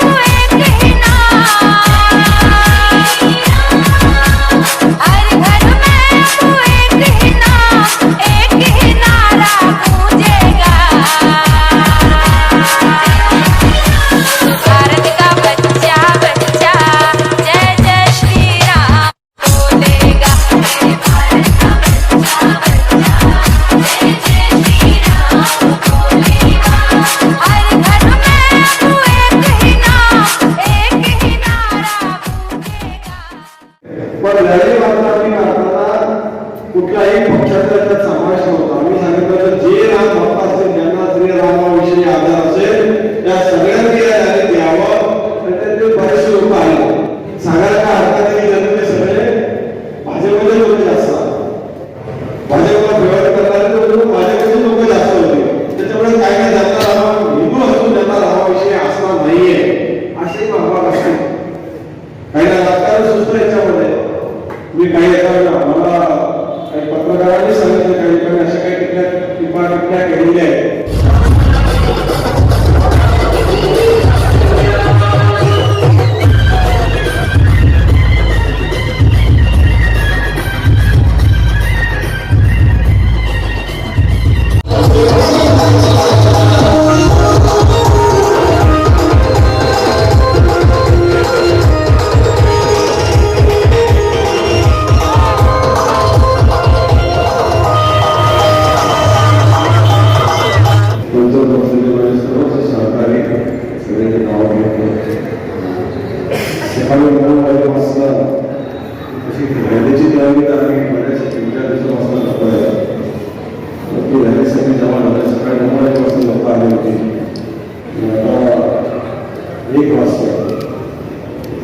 तू एक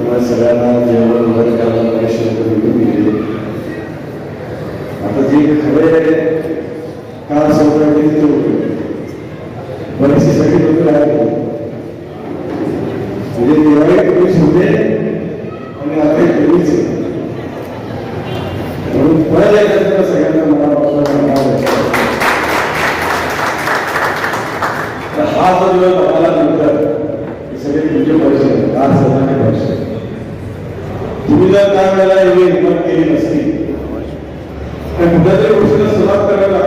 त्यामुळे सगळ्यांना जेवण वगैरे करायला पैसे करून दिले आता जे खरे काळ संक्रांती ते होते. बरीचशी सगळी लोक आहेत म्हणजे दिवाळी पोलीस होते आणि आता पोलीस म्हणून परत एकदा तुला सगळ्यांना मनापासून नाव हा जो दिवस आम्हाला नंतर सगळे तुमचे पैसे आज सगळ्यांना पैसे आहेत. त्या वेळेला एवढी हिंमत केली नसती तर कुठल्या तरी गोष्टीला सुरुवात करायला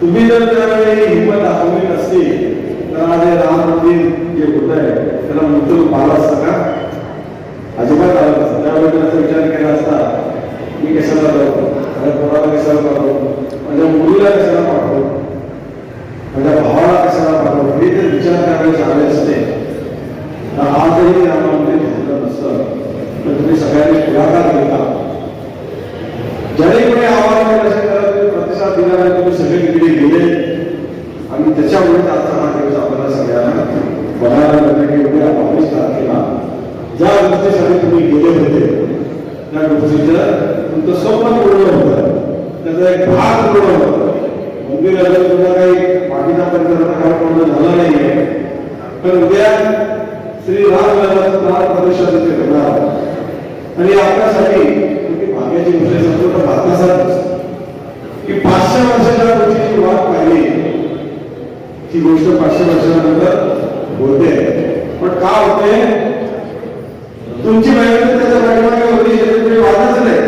तुम्ही जर त्यावेळी हिंमत दाखवली नसती तर आज हे राम मंदिर जे होत आहे त्याला मृत्यू पाहिला असता का अजिबात आला नसता. त्यावेळी त्याचा विचार केला असता मी कशाला जाऊ माझ्या पोराला कशाला पाठवू माझ्या मुलीला कशाला पाठवू माझ्या भावाला कशाला पाठवू हे जर विचार त्यावेळेस आले असते तर आजही राम मंदिर झालं नसतं तर तुम्ही सगळ्यांनी पुढाकार घेतला ज्याने कोणी आव्हान केलं असेल त्याला तुम्ही प्रतिसाद दिल्यानंतर तुम्ही सगळे तिकडे गेले आणि त्याच्यामुळे आजचा हा दिवस आपल्याला सगळ्यांना बघायला मिळतं की उद्या बावीस तारखेला ज्या गोष्टीसाठी होते त्या गोष्टीचं तुमचं संबंध पूर्ण होतं त्याचा एक भाग पूर्ण होता मंदिर अजून तुमचा काही पाठीचा परिसराचा काही पूर्ण झाला नाही आहे पण उद्या श्री राम लल्लाचं प्राण तिथे होणार आणि आपल्यासाठी भाग्याची गोष्ट आहे संपूर्ण भारतासाठी की पाचशे वर्षाच्या गोष्टीची वाट पाहिली ती गोष्ट पाचशे वर्षानंतर होते पण का होते तुमची मेहनत त्याच्या पाठीमागे होती याच्यात काही वादच नाही.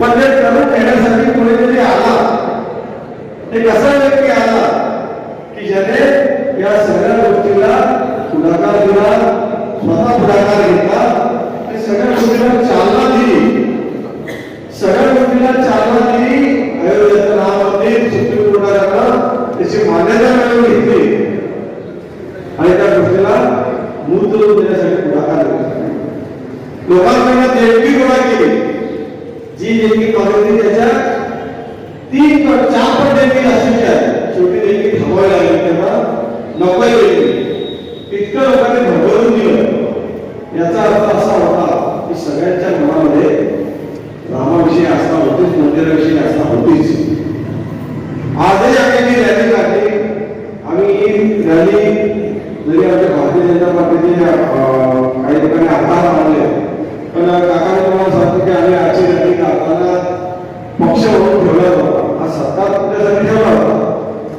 पण ते करून घेण्यासाठी कोणीतरी आला. एक असा व्यक्ती आला? की ज्याने या सगळ्या गोष्टीला पुढाकार दिला स्वतः पुढाकार घेतला आणि सगळ्या गोष्टीला चालना दिली. सगळ्या गोष्टीला चालना दिली अयोध्येचं नाव मंदिर सुप्रीम कोर्टानं त्याची मान्यता मिळवून घेतली. आणि त्या गोष्टीला मूर्त देण्यासाठी लोकांकडनं देणगी गोळा केली जी देणगी कॉलेजने त्याच्या तीन पट चार पट देणगी असायची आहे. शेवटी देणगी थांबवायला लागली तेव्हा नकोय देणगी इतकं लोकांनी भरभरून दिलं. याचा अर्थ असा होता की सगळ्यांच्या मनामध्ये रामाविषयी आस्था होतीच मंदिराविषयी आस्था होतीच. आजही आम्ही रॅली काढली. आम्ही रॅली जरी आमच्या भारतीय जनता पार्टीचे अं, काही ठिकाणी आकार मानले पण काकाने तुम्हाला सांगतो की आम्ही आजची रॅली काढताना पक्ष म्हणून ठेवला होता हा सत्ता तुमच्यासाठी ठेवला होता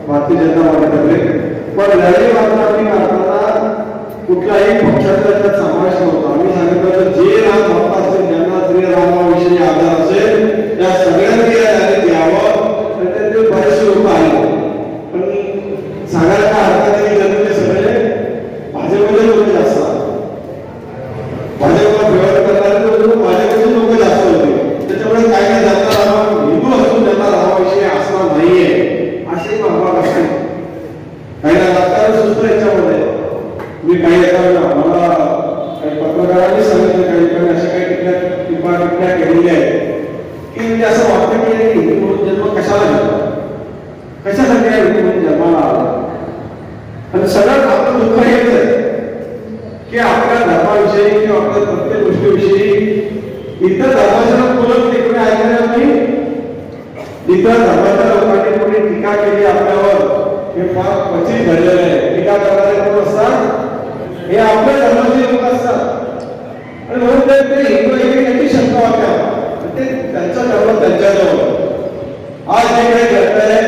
भारतीय जनता पार्टीकडे पण रॅली मात्र आम्ही काढताना कुठल्याही पक्षाचा त्यात समावेश नव्हता आम्ही सांगितलं होतं जे राम भक्त असेल ज्यांना श्रीरामाविषयी आधार असेल त्या सगळ्यांनी या यादीत द्यावं आणि त्यातले बरेचसे लोक आले पण सांगायला काय हरकत नाही जर ते सगळे भाजपमध्ये लोक जास्त आहेत. भाजपला फेवर करणारे लोक भाजपचे लोक जास्त होते त्याच्यामुळे काही नाही ज्यांना राम हिंदू असून त्यांना रामाविषयी असणार नाहीये असे भाग असते काही ना राजकारण सुद्धा याच्यामध्ये मी काही एका मला काही पत्रकारांनी सांगितलं काही ठिकाणी अशा काही टिप्पण्या टिप्पा टिप्पण्या केलेल्या आहेत की म्हणजे असं वाटतं की अरे हिंदू म्हणून जन्म कशाला घेतला कशासाठी या हिंदू म्हणून जन्माला आला आणि सगळ्यात आपलं दुःख हेच आहे की आपल्या धर्माविषयी किंवा आपल्या प्रत्येक गोष्टीविषयी इतर धर्माच्या बोलत नाही कोणी ऐकणार नाही इतर धर्माच्या लोकांनी कोणी टीका केली आपल्यावर हे फार क्वचित घडलेलं आहे. टीका करणारे कोण असतात? हे आपल्या धर्माचे लोक असतात. आणि म्हणून ते हिंदू एक त्यांची शंका वाटते ते त्यांचा धर्म त्यांच्या आज जे काही घडतंय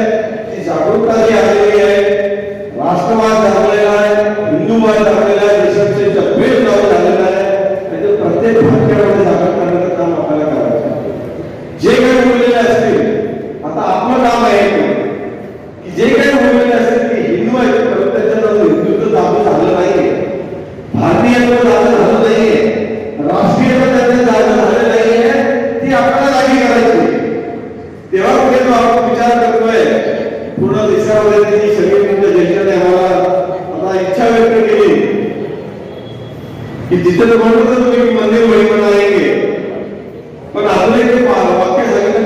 ती जागरूकता जी आलेली आहे राष्ट्रवाद झालेला आहे हिंदूवाद झालेला आहे देशाचे जगभेद लावून झालेला आहे आणि ते प्रत्येक भारतीयामध्ये जागृत करण्याचं काम आपल्याला करायचं आहे. जे काही बोललेले असतील आता आपलं काम आहे की जे काही बोललेले असतील की हिंदू आहेत परंतु त्याच्यात हिंदुत्व दाबून झालं नाहीये भारतीयत्व दाबून झालं नाहीये राष्ट्रीयत्व त्यांचं दाबून झालं नाहीये ती आपल्याला जागी करायची तेव्हा कुठे तो आपण विचार करतोय पूर्ण देशामध्ये त्यांनी सगळी म्हणजे देशाने आम्हाला आता इच्छा व्यक्त केली की तुम्ही मंदिर पण अजून इथे वाक्य सांगितलं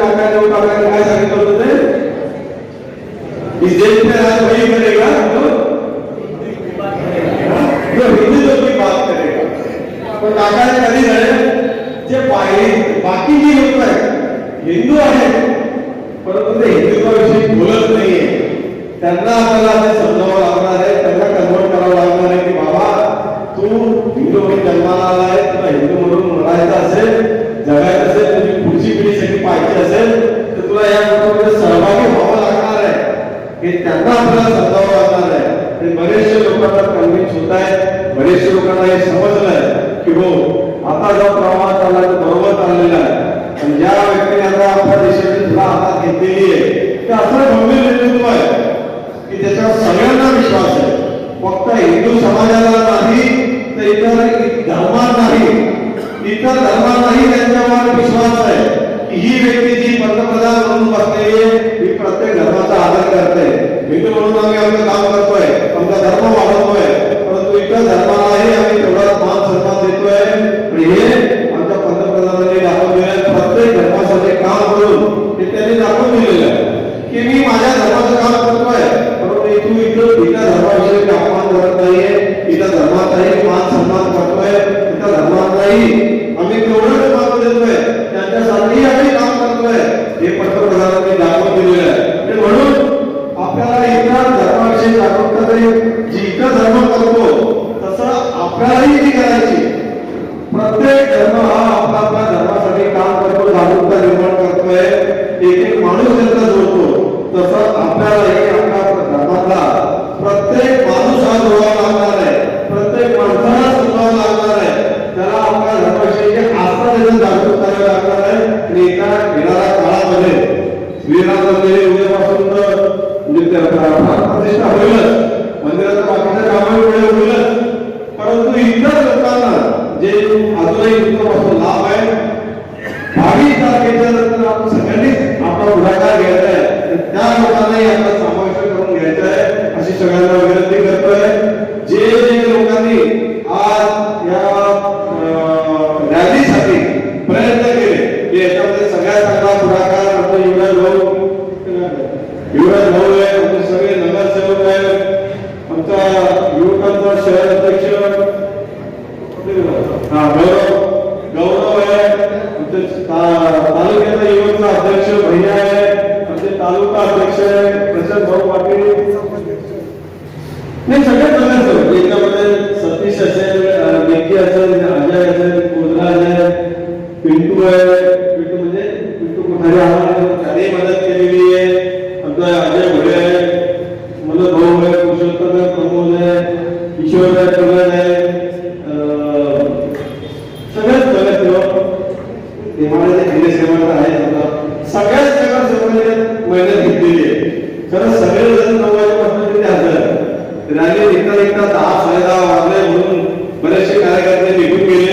काकाने काय सांगितलं होतं ते? इस देश राज वही करेगा जो की बात करेगा। पण काकाने कधी झाले जे पाहिले बाकी जी लोक आहेत हिंदू आहेत परंतु ते हिंदुत्वाविषयी बोलत नाहीये. त्यांना आपल्याला समजावं लागणार आहे. हिंदू म्हणून म्हणायचं असेल जगायचं असेल तुझी पुढची पाहिजे असेल तर तुला या गोष्टीमध्ये सहभागी व्हावं लागणार आहे. हे त्यांना आपल्याला समजावं लागणार आहे. लोकांना कन्व्हिन्स होत आहेत लोकांना हे समजलंय की हो आता जो प्रवाह चालला तो बरोबर चाललेला आहे. आणि ज्या व्यक्तीने आता आपल्या देशाची तुला हातात घेतलेली आहे ते असं गंभीर नेतृत्व आहे की त्याच्यावर सगळ्यांना विश्वास आहे. फक्त हिंदू समाजाला नाही इतर धर्मांनाही. इतर धर्मांनाही त्यांच्यावर विश्वास आहे ही व्यक्ती जी पंतप्रधान म्हणून बसलेली ही प्रत्येक आदर करते. हिंदू काम करतोय, आमचा धर्म वाढवतोय, परंतु इतर धर्मालाही आम्ही मान सन्मान देतोय. आणि हे. प्रत्येक धर्मासाठी काम करून हे त्यांनी पिंटू आहे. पिंटू म्हणजे पिंटू कोठारी त्याने मदत केलेली आहे. आमचा अजय भोळे आहे. मला भाऊ आहे. पुरुषोत्तम प्रमोद आहे. ईश्वर आहे. प्रगत आहे. सगळ्याच सगळ्यात सेवा ते मला ते हल्ले सेवा आहे सगळ्याच प्रकार सेवा मेहनत घेतलेली आहे. खरं सगळे जण नव्वाच्या पासून तिथे हजर रॅली एकदा एकदा दहा साडे दहा वाजले म्हणून बरेचसे कार्यकर्ते निघून गेले.